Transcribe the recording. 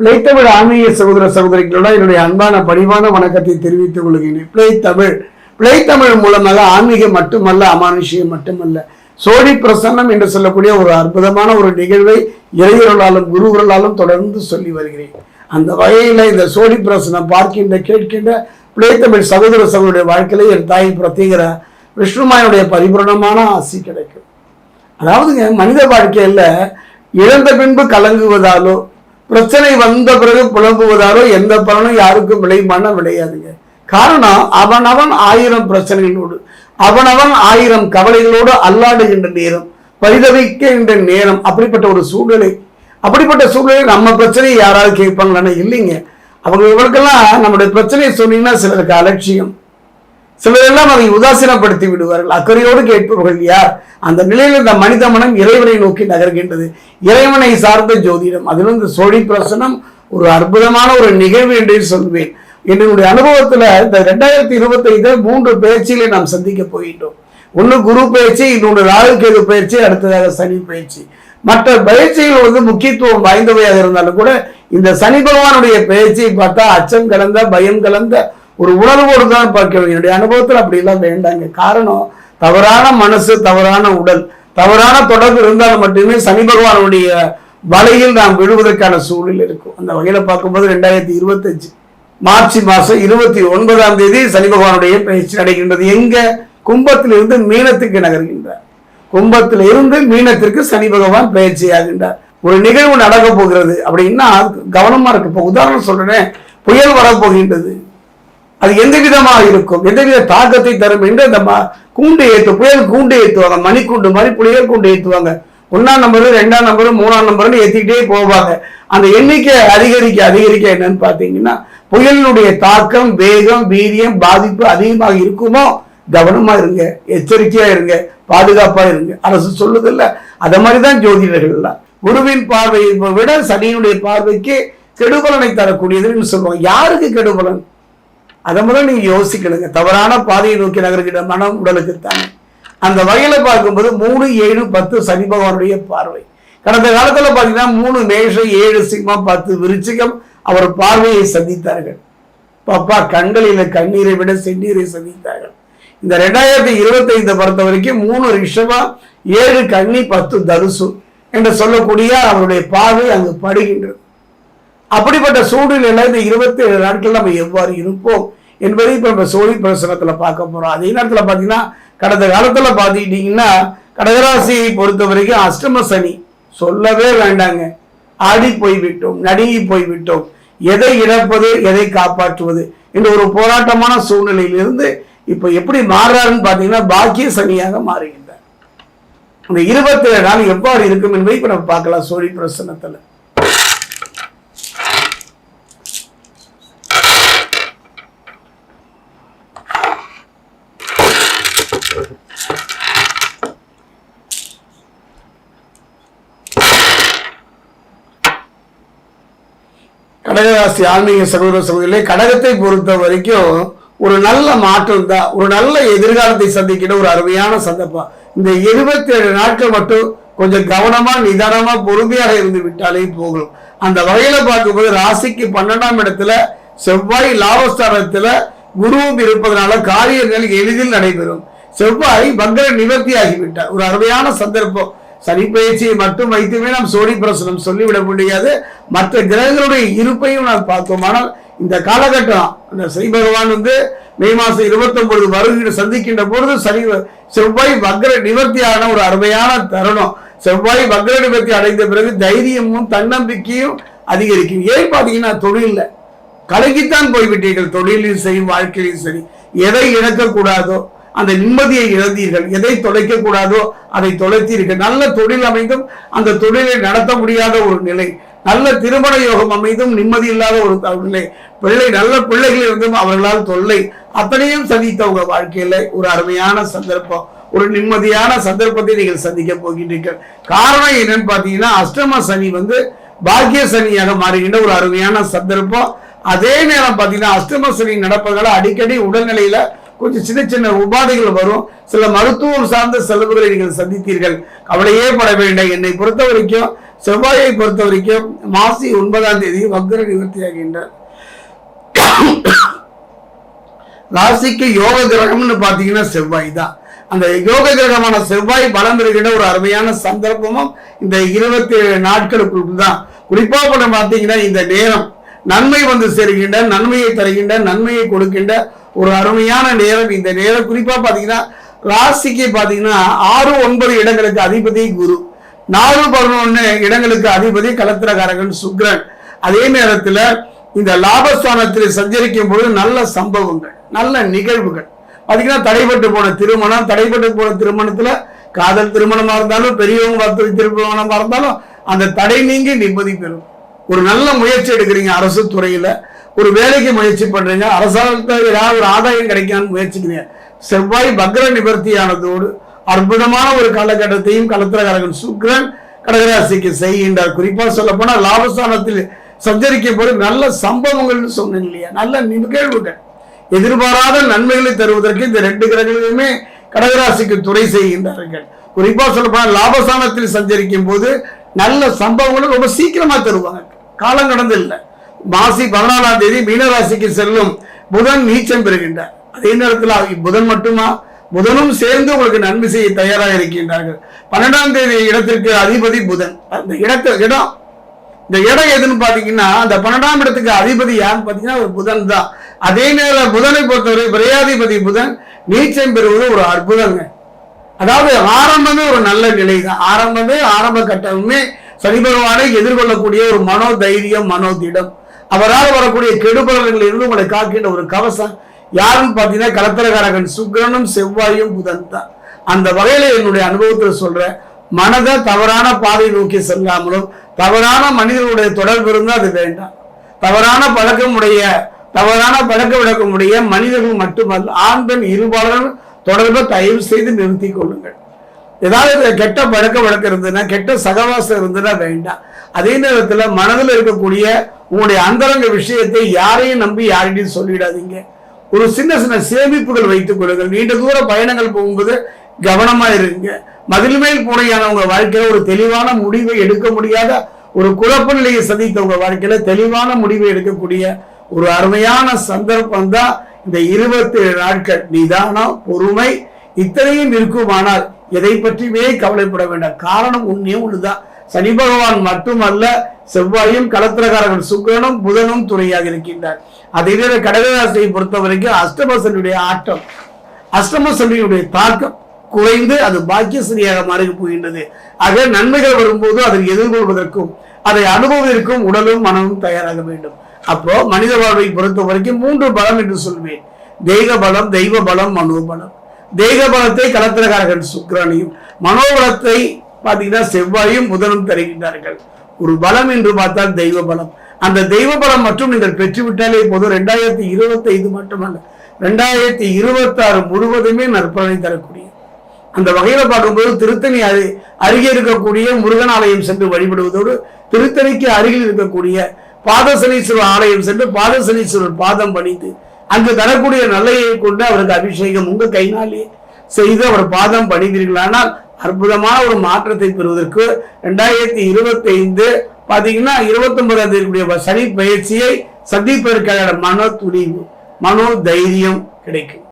பிழைத்தமிழ் ஆன்மீக சகோதர சகோதரிகளோட என்னுடைய அன்பான பணிவான வணக்கத்தை தெரிவித்துக் கொள்கிறேன் பிழைத்தமிழ் பிழைத்தமிழ் மூலமாக ஆன்மீகம் மட்டுமல்ல அமானுஷியம் மட்டுமல்ல. சோழி பிரசன்னம் என்று சொல்லக்கூடிய ஒரு அற்புதமான ஒரு நிகழ்வை இறையர்களாலும் குருவர்களாலும் தொடர்ந்து சொல்லி வருகிறேன். அந்த வகையில் இந்த சோழி பிரசனம் பார்க்கின்ற கேட்கின்ற பிழைத்தமிழ் சகோதர சகோதரிய வாழ்க்கையில என் தாய் பிரத்யேகிற விஷ்ணுமாயனுடைய பரிபூரணமான ஆசி கிடைக்கும். அதாவதுங்க மனித வாழ்க்கையில் இழந்த பின்பு கலங்குவதாலோ பிரச்சனை வந்த பிறகு புலம்புவதாரோ எந்த பலனும் யாருக்கும் விளையுமான விளையாதுங்க. காரணம் அவனவன் ஆயிரம் பிரச்சனைகளோடு அவனவன் ஆயிரம் கவலைகளோடு அல்லாடுகின்ற நேரம் பரிதவிக்கின்ற நேரம் அப்படிப்பட்ட ஒரு சூழ்நிலை. அப்படிப்பட்ட சூழ்நிலை நம்ம பிரச்சனையை யாராவது கேட்பாங்களான்னு இல்லைங்க. அவங்க இவருக்கெல்லாம் நம்முடைய பிரச்சனையை சொன்னீங்கன்னா சிலருக்கு அலட்சியம். சிலரெல்லாம் அதை உதாசீனப்படுத்தி விடுவார்கள். அக்கறையோடு கேட்பவர்கள் யார்? அந்த நிலையில் இந்த மனித மனம் இறைவனை நோக்கி நகர்கின்றது. இறைவனை சார்ந்த ஜோதிடம் அதிலும் இந்த சோழி பிரசனம் ஒரு அற்புதமான ஒரு நிகழ்வு என்று சொல்வேன். என்னுடைய அனுபவத்தில் இந்த ரெண்டாயிரத்தி இருபத்தைந்து மூன்று பயிற்சிகளை நாம் சந்திக்க போகின்றோம். ஒன்று குரு பயிற்சி இன்னொன்று ராகு கேது பயிற்சி அடுத்ததாக சனி பயிற்சி. மற்ற பயிற்சிகள் வந்து முக்கியத்துவம் வாய்ந்தவையாக இருந்தாலும் கூட இந்த சனி பகவானுடைய பயிற்சியை பார்த்தா அச்சம் கலந்த பயம் கலந்த ஒரு உணர்வோடு தான் பார்க்கணும் என்னுடைய அனுபவத்தில் அப்படிலாம் வேண்டாங்க. காரணம் தவறான மனசு தவறான உடல். தவறான தொடர்பு இருந்தால் மட்டுமே சனி பகவானுடைய வலையில் நாம் விழுவதற்கான சூழல் இருக்கும். அந்த வகையில் பார்க்கும்போது ரெண்டாயிரத்தி இருபத்தஞ்சு மார்ச் மாதம் இருபத்தி ஒன்பதாம் தேதி சனி பகவானுடைய பயிற்சி நடைகின்றது. எங்க? கும்பத்திலிருந்து மீனத்துக்கு நகர்கின்றார். கும்பத்தில் இருந்து மீனத்திற்கு சனி பகவான் பயிற்சி ஆகின்றார் ஒரு நிகழ்வு நடக்க போகிறது அப்படின்னா கவனமாக கவனமா இருக்கு இப்போ உதாரணம் சொல்றேன் புயல் வரப்போகின்றது அது எந்த விதமாக இருக்கும்? எந்தவித தாக்கத்தை தரும்? என்று அந்த கூண்டு ஏற்று புயல் கூண்டு ஏற்றுவாங்க மணிக்கூண்டு மாதிரி புயல் கூண்டு ஏற்றுவாங்க ஒன்றாம் நம்பரு ரெண்டாம் நம்பரும் மூணாம் நம்பர்னு ஏற்றிக்கிட்டே போவாங்க. அந்த எண்ணிக்கை அதிகரிக்க அதிகரிக்க என்னன்னு பார்த்தீங்கன்னா புயலினுடைய தாக்கம் வேகம் வீரியம் பாதிப்பு அதிகமாக இருக்குமோ கவனமா இருங்க. எச்சரிக்கையா இருங்க. பாதுகாப்பா இருங்க. அரசு சொல்லுதில்ல. அதை மாதிரி தான் ஜோதிடர்கள்லாம் குருவின் பார்வையை விட சனியினுடைய பார்வைக்கு கெடுபலனை தரக்கூடியதுன்னு சொல்லுவாங்க. யாருக்கு கெடுபலன்? அதை முதல்ல நீங்க யோசிக்கணுங்க. தவறான பாதையை நோக்கி நகர்கிற மனம் உடலுக்கு தானே. அந்த வகையில பார்க்கும்போது மூணு ஏழு பத்து சனி பகவானுடைய பார்வை. கடந்த காலத்துல பாத்தீங்கன்னா மூணு மேஷம் ஏழு சிம்மம் பத்து விருச்சிகம் அவர் பார்வையை சந்தித்தார்கள். பாப்பா கண்களில கண்ணீரை விட செந்நீரை சந்தித்தார்கள். இந்த ரெண்டாயிரத்தி இருபத்தி ஐந்து பொறுத்த வரைக்கும் மூணு ரிஷபா ஏழு கன்னி பத்து தருசு என்று சொல்லக்கூடிய அவருடைய பார்வை அங்கு படுகின்றது. அப்படிப்பட்ட சூழ்நிலையில இந்த இருபத்தி ஏழு நாட்கள் நம்ம எவ்வாறு இருப்போம்? என்பதை இப்போ நம்ம சோழி பிரசனத்தில் பார்க்க போகிறோம் அதே நேரத்தில் பார்த்தீங்கன்னா கடந்த காலத்தில் பார்த்துக்கிட்டிங்கன்னா கடகராசியை பொறுத்த வரைக்கும் அஷ்டம சனி சொல்லவே வேண்டாங்க. ஆடி போய்விட்டோம் நடுங்கி போய்விட்டோம். எதை இழப்பது எதை காப்பாற்றுவது என்ற ஒரு போராட்டமான சூழ்நிலையிலிருந்து இப்போ எப்படி மாறுறாருன்னு பார்த்தீங்கன்னா பாக்கிய சனியாக மாறுகின்றார். இந்த இருபத்தேழு நாள் எவ்வாறு இருக்கும் என்பதை இப்போ நம்ம பார்க்கலாம் சோழி பிரசனத்தில். கடகராசி ஆன்மீக சகோதர சகோதரிகளே கடகத்தை பொறுத்த வரைக்கும் ஒரு நல்ல மாற்றம் தான். ஒரு நல்ல எதிர்காலத்தை சந்திக்கிற ஒரு அருமையான சந்தர்ப்பம். இந்த இருபத்தி ஏழு நாட்கள் மட்டும் கொஞ்சம் கவனமா நிதானமா பொறுமையாக இருந்து விட்டாலே போகும் அந்த வகையில பார்க்கும்போது ராசிக்கு பன்னெண்டாம் இடத்துல செவ்வாய் லாபஸ்தானத்துல குருவும் இருப்பதனால காரியங்கள் எளிதில் நடைபெறும். செவ்வாய் பங்கர நிவர்த்தி ஆகிவிட்டார் ஒரு அருமையான சந்தர்ப்பம். சனி பயிற்சியை மட்டும் வைத்துமே நாம் சோழி பிரசனம் சொல்லிவிட முடியாது. மற்ற கிரகங்களுடைய இருப்பையும் நாம் பார்த்தோம் ஆனால் இந்த காலகட்டம் அந்த சனி பகவான் வந்து மே மாதம் இருபத்தி வருகிற சந்திக்கின்ற பொழுது சனி செவ்வாய் வக்ர நிவர்த்தியான ஒரு அருமையான தருணம். செவ்வாய் வக்ர நிவர்த்தி அடைந்த பிறகு தைரியமும் தன்னம்பிக்கையும் அதிகரிக்கும். ஏன் பார்த்தீங்கன்னா தொழிலில். கலங்கித்தான் போய்விட்டீர்கள். தொழிலையும் சரி வாழ்க்கையிலும் சரி. எதை இழக்கக்கூடாதோ அந்த நிம்மதியை இழந்தீர்கள். எதை தொலைக்க கூடாதோ அதை தொலைத்தீர்கள். நல்ல தொழில் அமைந்தும் அந்த தொழிலை நடத்த முடியாத ஒரு நிலை. நல்ல திருமண யோகம் அமைந்தும் நிம்மதி இல்லாத ஒரு நிலை. பிள்ளை நல்ல பிள்ளைகள் இருந்தும் அவர்களால் தொல்லை. அத்தனையும் சந்தித்தவங்க வாழ்க்கையில ஒரு அருமையான சந்தர்ப்பம். ஒரு நிம்மதியான சந்தர்ப்பத்தை நீங்கள் சந்திக்க போகின்றீர்கள். காரணம் என்னன்னு பாத்தீங்கன்னா அஷ்டம சனி வந்து பாக்கிய சனியாக மாறுகின்ற ஒரு அருமையான சந்தர்ப்பம். அதே நேரம் பார்த்தீங்கன்னா அஷ்டம சனி நடப்பதால் அடிக்கடி உடல்நிலையில கொஞ்சம் சின்ன சின்ன உபாதைகள் வரும். சில மருத்துவம் சார்ந்த செலவுகளை நீங்கள் சந்தித்தீர்கள். கவலையே பட வேண்டாம் என்னை பொறுத்த வரைக்கும் செவ்வாயை பொறுத்த வரைக்கும் மாசி ஒன்பதாம் தேதி வக்ர நிவர்த்தி ஆகின்றார். ராசிக்கு யோக கிரகம்னு பார்த்தீங்கன்னா செவ்வாய் தான். அந்த யோக கிரகமான செவ்வாய் பலம் பெறுகின்ற ஒரு அருமையான சந்தர்ப்பமும் இந்த இருபத்தி ஏழு நாட்களுக்குள் தான். குறிப்பாக பார்த்தீங்கன்னா இந்த நேரம் நன்மை வந்து சேருகின்ற நன்மையை தருகின்ற நன்மையை கொடுக்கின்ற ஒரு அருமையான நேரம். இந்த நேரம் குறிப்பா பார்த்தீங்கன்னா ராசிக்கு பார்த்தீங்கன்னா ஆறு ஒன்பது இடங்களுக்கு அதிபதி குரு. நாலு பதினொன்னு இடங்களுக்கு அதிபதி கலத்திரகாரகன் சுக்ரன். அதே நேரத்தில் இந்த லாபஸ்தானத்தில் சஞ்சரிக்கும் பொழுது நல்ல சம்பவங்கள் நல்ல நிகழ்வுகள். பார்த்தீங்கன்னா தடைபட்டு போன திருமணம் தடைபட்டு போன திருமணத்துல காதல் திருமணமா இருந்தாலும் பெரியவங்க பார்த்து திருமணமா இருந்தாலும் அந்த தடை நீங்கி நிம்மதி பெறும். ஒரு நல்ல முயற்சி எடுக்கிறீங்க அரசு துறையில. ஒரு வேலைக்கு முயற்சி பண்றீங்க அரசாங்கத்தில் ஏதாவது ஒரு ஆதாயம் கிடைக்கான்னு முயற்சிக்கிறீங்க. செவ்வாய் பக்ர நிவர்த்தியானதோடு அற்புதமான ஒரு காலகட்டத்தையும் கலத்திரகாரகன் சுக்ரன் கடகராசிக்கு செய்கின்றார். குறிப்பா சொல்ல போனால் லாபஸ்தானத்தில் சஞ்சரிக்கும் போது நல்ல சம்பவங்கள்னு சொன்னேன் இல்லையா? நல்ல நிகழ்வுகள். எதிர்பாராத நன்மைகளை தருவதற்கு இந்த ரெண்டு கிரகங்களுமே கடகராசிக்கு துறை செய்கின்றார்கள். குறிப்பா சொல்ல போனால் லாபஸ்தானத்தில் சஞ்சரிக்கும் போது நல்ல சம்பவங்களும் ரொம்ப சீக்கிரமா தருவாங்க. காலம் கடந்து இல்லை. மாசி பதினாலாம் தேதி மீனராசிக்கு செல்லும் புதன் நீச்சம் பெறுகின்றார். அதே நேரத்தில் புதன் மட்டுமா? புதனும் சேர்ந்து உங்களுக்கு நன்மை செய்ய தயாராக இருக்கின்றார்கள். பன்னெண்டாம் தேதி இடத்திற்கு அதிபதி புதன். அந்த இடத்து இடம். இந்த இடம் எதுன்னு பாத்தீங்கன்னா அந்த பன்னெண்டாம் இடத்துக்கு அதிபதி யாருன்னு பாத்தீங்கன்னா ஒரு புதன் தான். அதே நேரம் புதனை பொறுத்தவரை பிரயாதிபதி புதன் நீச்சம் பெறுவது ஒரு அற்புதங்க. அதாவது ஆரம்பமே ஒரு நல்ல நிலை தான் ஆரம்பமே ஆரம்ப கட்டமே சனி பகவானை எதிர்கொள்ளக்கூடிய ஒரு மனோ தைரியம் மனோதிடம். அவரால் வரக்கூடிய கெடுபலன்களில் இருந்து உங்களை காக்கின்ற ஒரு கவசம். யாருன்னு பார்த்தீங்கன்னா கலத்திரகாரகன் சுக்கிரனும் செவ்வாயும் புதன் தான். அந்த வகையில என்னுடைய அனுபவத்தில் சொல்றேன் மனதை தவறான பாதை நோக்கி செல்லாமலும் தவறான மனிதர்களுடைய தொடர்பு இருந்தால் அது வேண்டாம். தவறான பழக்கம் உடைய தவறான பழக்க வழக்கம் உடைய மனிதர்கள் மட்டுமல்ல ஆண் பெண் இருபாளர்கள் தொடர்பை தயவு செய்து நிறுத்தி கொள்ளுங்கள். ஏதாவது கெட்ட பழக்க வழக்கம் இருந்ததுன்னா கெட்ட சகவாசம் இருந்ததுன்னா வேண்டாம். அதே நேரத்தில் மனதில் இருக்கக்கூடிய உங்களுடைய அந்தரங்க விஷயத்தை யாரையும் நம்பி யார்கிட்டையும் சொல்லிடாதீங்க. ஒரு சின்ன சின்ன சேமிப்புகள் வைத்துக் கொள்ளுங்கள். நீண்ட தூர பயணங்கள் போகும்போது கவனமாக இருங்க. மதில் மேல் பூனையான உங்க ஒரு தெளிவான முடிவை எடுக்க முடியாத ஒரு குழப்ப நிலையை சந்தித்த உங்கள் வாழ்க்கையில் தெளிவான முடிவை எடுக்கக்கூடிய ஒரு அருமையான சந்தர்ப்பம் தான் இந்த இருபத்தி ஏழு நாட்கள். நிதானம் பொறுமை? இத்தனையும் இருக்குமானால் எதை பற்றியுமே கவலைப்பட வேண்டாம். காரணம் உண்மையே ஒண்ணுதான் சனி பகவான் மட்டுமல்ல செவ்வாயும் கலத்திரகாரர்கள் சுக்கரனும் புதனும் துணையாக இருக்கின்றார். அதே நேர கடகராசியை பொறுத்த வரைக்கும் அஷ்டமசனுடைய ஆட்டம் அஷ்டமசனியுடைய தாக்கம் குறைந்து அது பாக்கியசனியாக மாறி போகின்றது. ஆக நன்மைகள் வரும்போது அதை எதிர்கொள்வதற்கும் அதை அனுபவத்திற்கும் உடலும் மனமும் தயாராக வேண்டும். அப்போ மனித வாழ்வை பொறுத்த வரைக்கும் மூன்று பலம் என்று சொல்வேன். தெய்வ பலம் தெய்வ பலம் மனோபலம். தெய்வ பலத்தை கலத்திரகாரர்கள் சுக்கிரனையும் மனோபலத்தை பார்த்தீங்கன்னா செவ்வாயும் புதனும் தருகின்றார்கள். ஒரு பலம் என்று பார்த்தால் தெய்வ பலம் அந்த தெய்வ பலம் மற்றும் நீங்கள் பெற்றுவிட்டாலே போதும். ரெண்டாயிரத்தி இருபத்தைந்து மட்டுமல்ல ரெண்டாயிரத்தி இருபத்தாறு முழுவதுமே நற்பலனை தரக்கூடிய. அந்த வகையில பார்க்கும்போது திருத்தணி அரு அருகே இருக்கக்கூடிய முருகன் ஆலயம் சென்று வழிபடுவதோடு திருத்தணிக்கு அருகில் இருக்கக்கூடிய பாதசனீஸ்வரர் ஆலயம் சென்று பாதசனீஸ்வரர் பாதம் பணித்து அங்கு தரக்கூடிய நல்லையை கொண்டு அவருக்கு அபிஷேகம் உங்க கைனாலே செய்து அவர் பாதம் பணிந்தீர்களானால் அற்புதமான ஒரு மாற்றத்தை பெறுவதற்கு ரெண்டாயிரத்தி இருபத்தி ஐந்து பாத்தீங்கன்னா இருபத்தி ஒன்பதாம் தேதி சனி பயிற்சியை சந்திப்பதற்கான மன துணிவு மனோ தைரியம் கிடைக்கும்.